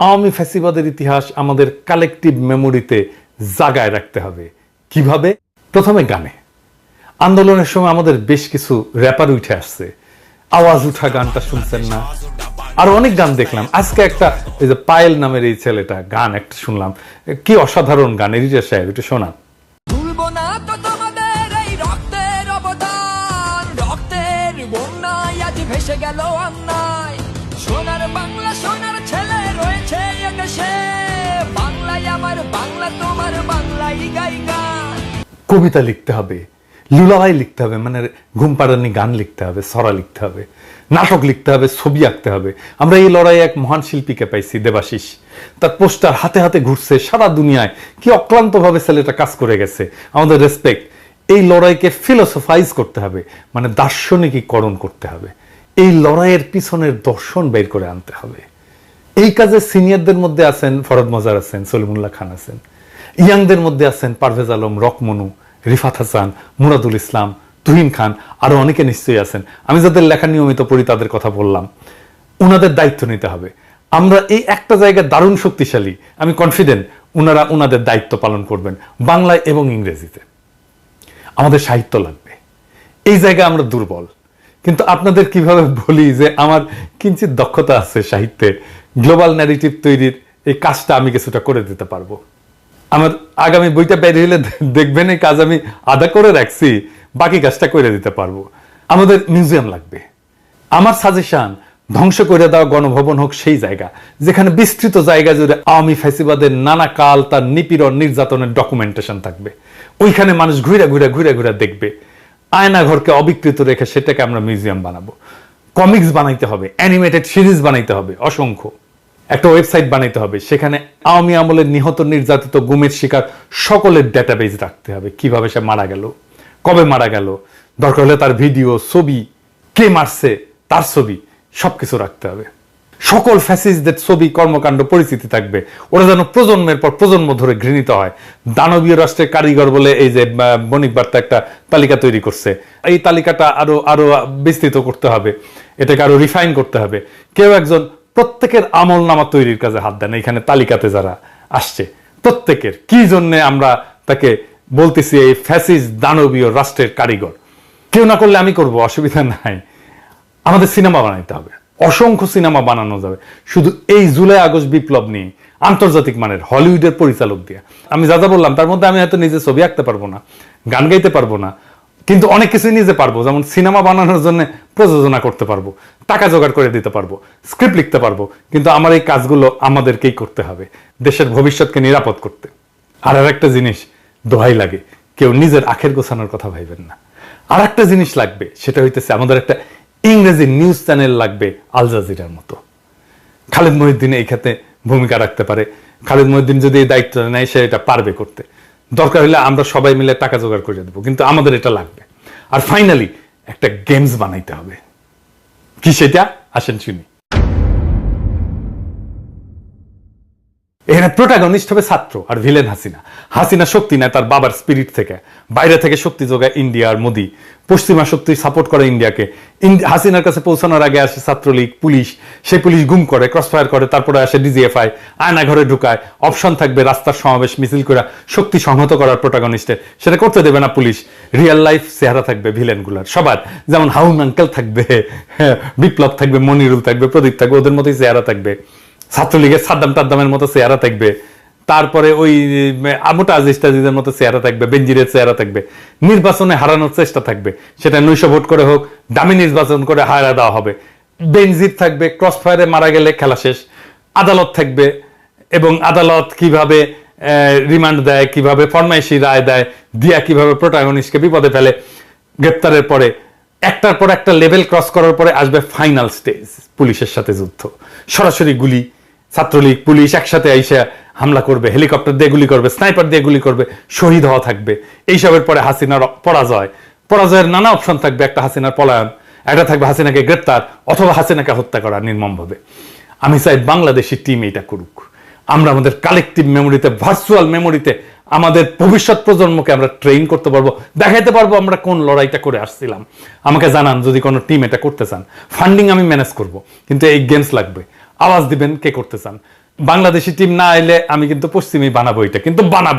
আওয়ামী ফ্যাসিবাদের ইতিহাস আমাদের কালেকটিভ মেমোরিতে জাগায় রাখতে হবে। কীভাবে? প্রথমে গানে। আন্দোলনের সময় আমাদের বেশ কিছু র্যাপার উঠে আসছে। আওয়াজ উঠা গানটা শুনছেন না। আর অনেক গান দেখলাম। আজকে একটা এই যে পায়েল নামের এই ছেলেটা, গান একটা শুনলাম। কি অসাধারণ গান, এরিজা সাহেব, একটু শোনান। ভেসে গেল অন্যায়। সোনার বাংলা, সোনার কবিতা লিখতে হবে, লুলাভাই লিখতে হবে মানে ঘুম পাড়ানি গান লিখতে হবে, সরা লিখতে হবে, নাটক লিখতে হবে, ছবি আঁকতে হবে। আমরা এই লড়াইয়ে এক মহান শিল্পীকে পাইছি, দেবাশিস। তার পোস্টার হাতে হাতে ঘুরছে, সারা দুনিয়ায় কি অক্লান্তভাবে ছেলেটা কাজ করে গেছে। আমাদের রেসপেক্ট এই লড়াইকে ফিলোসফাইজ করতে হবে মানে দার্শনিকীকরণ করতে হবে। এই লড়াইয়ের পিছনের দর্শন বের করে আনতে হবে। এই কাজে সিনিয়রদের মধ্যে আছেন ফরদ মজার আছেন, সলিমুল্লাহ খান আছেন। ইয়াংদের মধ্যে আছেন পারভেজ আলম, রকমনু, রিফাত হাসান, মুরাদুল ইসলাম, তুহিন খান, আরও অনেকে নিশ্চয়ই আছেন। আমি যাদের লেখা নিয়মিত পড়ি তাদের কথা বললাম। ওনাদের দায়িত্ব নিতে হবে। আমরা এই একটা জায়গায় দারুণ শক্তিশালী, আমি কনফিডেন্ট ওনারা ওনাদের দায়িত্ব পালন করবেন, বাংলায় এবং ইংরেজিতে। আমাদের সাহিত্য লাগবে। এই জায়গায় আমরা দুর্বল। কিন্তু আপনাদের কীভাবে বলি যে আমার কিঞ্চিত দক্ষতা আছে সাহিত্যে, গ্লোবাল ন্যারেটিভ তৈরির এই কাজটা আমি কিছুটা করে দিতে পারব। আমার আগামী বইটা বেরিয়ে হলে দেখবেন এই কাজ আমি আদা করে রাখছি, বাকি কাজটা করে দিতে পারব। আমাদের মিউজিয়াম লাগবে। আমার সাজেশন ধ্বংস করে দেওয়া গণভবন হোক সেই জায়গা, যেখানে বিস্তৃত জায়গা জুড়ে আওয়ামী ফ্যাসিবাদের নানা কাল তার নিপীড়ন, নির্যাতনের ডকুমেন্টেশন থাকবে। ওইখানে মানুষ ঘুরে ঘুরে ঘুরে ঘুরে দেখবে। আয়না ঘরকে অবিকৃত রেখে সেটাকে আমরা মিউজিয়াম বানাবো। কমিক্স বানাইতে হবে, অ্যানিমেটেড সিরিজ বানাইতে হবে, অসংখ্য। একটা ওয়েবসাইট বানাইতে হবে, সেখানে আওয়ামী আমলের নিহত নির্যাতিত গুমের শিকার সকলের ডেটাবেজ রাখতে হবে, কীভাবে সে মারা গেল, কবে মারা গেল, দরকার হলে তার ভিডিও ছবি, কে মারছে, তার ছবি, সবকিছু রাখতে হবে। সকল ফ্যাসিস্টদের ছবি, কর্মকাণ্ড পরিচিতি থাকবে। ওরা যেন প্রজন্মের পর প্রজন্ম ধরে ঘৃণিত হয়। দানবীয় রাষ্ট্রের কারিগর বলে এই যে বণিক বার্তা একটা তালিকা তৈরি করছে। এই তালিকাটা আরও আরও বিস্তৃত করতে হবে। এটাকে আরও রিফাইন করতে হবে। কেউ একজন প্রত্যেকের আমল নামা তৈরির কাজে হাত দেন। এখানে তালিকাতে যারা আসছে, প্রত্যেকের। কি জন্য আমরা তাকে বলতেছি এই ফ্যাসিস দানবীয় রাষ্ট্রের কারিগর? কেউ না করলে আমি করব, অসুবিধা নাই। আমাদের সিনেমা বানাইতে হবে। অসংখ্য সিনেমা বানানো যাবে। শুধু এই জুলাই, আগস্ট বিপ্লব নিয়ে, আন্তর্জাতিক মানের হলিউডের পরিচালক দিয়ে। আমি যা যা বললাম, তার মধ্যে আমি হয়তো নিজে ছবি আঁকতে পারব না, গান গাইতে পারব না, কিন্তু অনেক কিছুই নিজে পারব। যেমন সিনেমা বানানোর জন্য প্রযোজনা করতে পারব, টাকা জোগাড় করে দিতে পারব, স্ক্রিপ্ট লিখতে পারব, কিন্তু আমার এই কাজগুলো আমাদেরকেই করতে হবে, দেশের ভবিষ্যৎকে নিরাপদ করতে। আর আর একটা জিনিস, দোহাই লাগে, কেউ নিজের আখের গোছানোর কথা ভাইবেন না। আর একটা জিনিস লাগবে, সেটা হইতেছে আমাদের একটা ইংরেজি নিউজ চ্যানেল লাগবে আল জাজিরার মতো। খালেদ মহিউদ্দিন এই ক্ষেত্রে ভূমিকা রাখতে পারে। খালেদ মহিউদ্দিন যদি এই দায়িত্ব নেয়, সে এটা পারবে করতে। দরকার হলে আমরা সবাই মিলে টাকা জোগাড় করে দেবো, কিন্তু আমাদের এটা লাগবে। আর ফাইনালি একটা গেমস বানাইতে হবে। কি সেটা? আসেন শুনি। এখানে প্রোটাগনিস্ট হবে ছাত্র আর ভিলেন হাসিনা। হাসিনা শক্তি নেয় তার বাবার স্পিরিট থেকে। বাইরে থেকে শক্তি যোগায় ইন্ডিয়া আর মোদি। পশ্চিমা শক্তি সাপোর্ট করে ইন্ডিয়াকে। হাসিনার কাছে পৌঁছানোর আগে আসে ছাত্রলীগ পুলিশ। সেই পুলিশ গুম করে ক্রসফায়ার করে তারপরে আসে ডিজিএফআই আয়না ঘরে ঢুকায়। অপশন থাকবে রাস্তার সমাবেশ মিছিল করে শক্তি সংহত করার প্রোটাগনিস্টের সেটা করতে দেবে না পুলিশ। রিয়েল লাইফ চেহারা থাকবে ভিলেনগুলার সবার। যেমন হাউন আঙ্কেল থাকবে হ্যাঁ, বিপ্লব থাকবে মনিরুল থাকবে প্রদীপ থাকবে ওদের মতোই চেহারা থাকবে। ছাত্রলীগের সাদ্দাম টাদ্দামের মতো চেহারা থাকবে। তারপরে ওই আমোটা আজিজ টাজিজের মতো চেহারা থাকবে, বেঞ্জিরের চেহারা থাকবে। নির্বাচনে হারানোর চেষ্টা থাকবে। সেটা নৈশ ভোট করে হোক, দামি নির্বাচন করে হারা দেওয়া হবে। বেনজির থাকবে ক্রস ফায়ারে মারা গেলে খেলা শেষ। আদালত থাকবে এবং আদালত কীভাবে রিমান্ড দেয়, কীভাবে ফরমাইশি রায় দেয়, দিয়া কীভাবে প্রোটাগনিস্টকে বিপদে ফেলে, গ্রেপ্তারের পরে একটার পর একটা লেভেল ক্রস করার পরে আসবে ফাইনাল স্টেজ, পুলিশের সাথে যুদ্ধ। সরাসরি গুলি ছাত্রলীগ, পুলিশ একসাথে আইসা হামলা করবে, হেলিকপ্টার দিয়ে গুলি করবে, স্নাইপার দিয়ে গুলি করবে, শহীদ হওয়া থাকবে। এইসবের পরে হাসিনার পরাজয়। পরাজয়ের নানা অপশন থাকবে, একটা হাসিনার পলায়ন, একটা থাকবে হাসিনাকে গ্রেপ্তার অথবা হাসিনাকে হত্যা করা নির্মমভাবে। আমি চাই বাংলাদেশি টিম এটা করুক। আমরা আমাদের কালেকটিভ মেমোরিতে ভার্চুয়াল মেমোরিতে আমাদের ভবিষ্যৎ প্রজন্মকে আমরা ট্রেন করতে পারব, দেখাইতে পারব আমরা কোন লড়াইটা করে আসছিলাম। আমাকে জানান যদি কোনো টিম এটা করতে চান। ফান্ডিং আমি ম্যানেজ করব, কিন্তু এই গেমস লাগবে। আওয়াজ দিবেন কে করতে চান? বাংলাদেশি টিম না এলে আমি কিন্তু পশ্চিমী বানাবো এটা, কিন্তু বানাবো।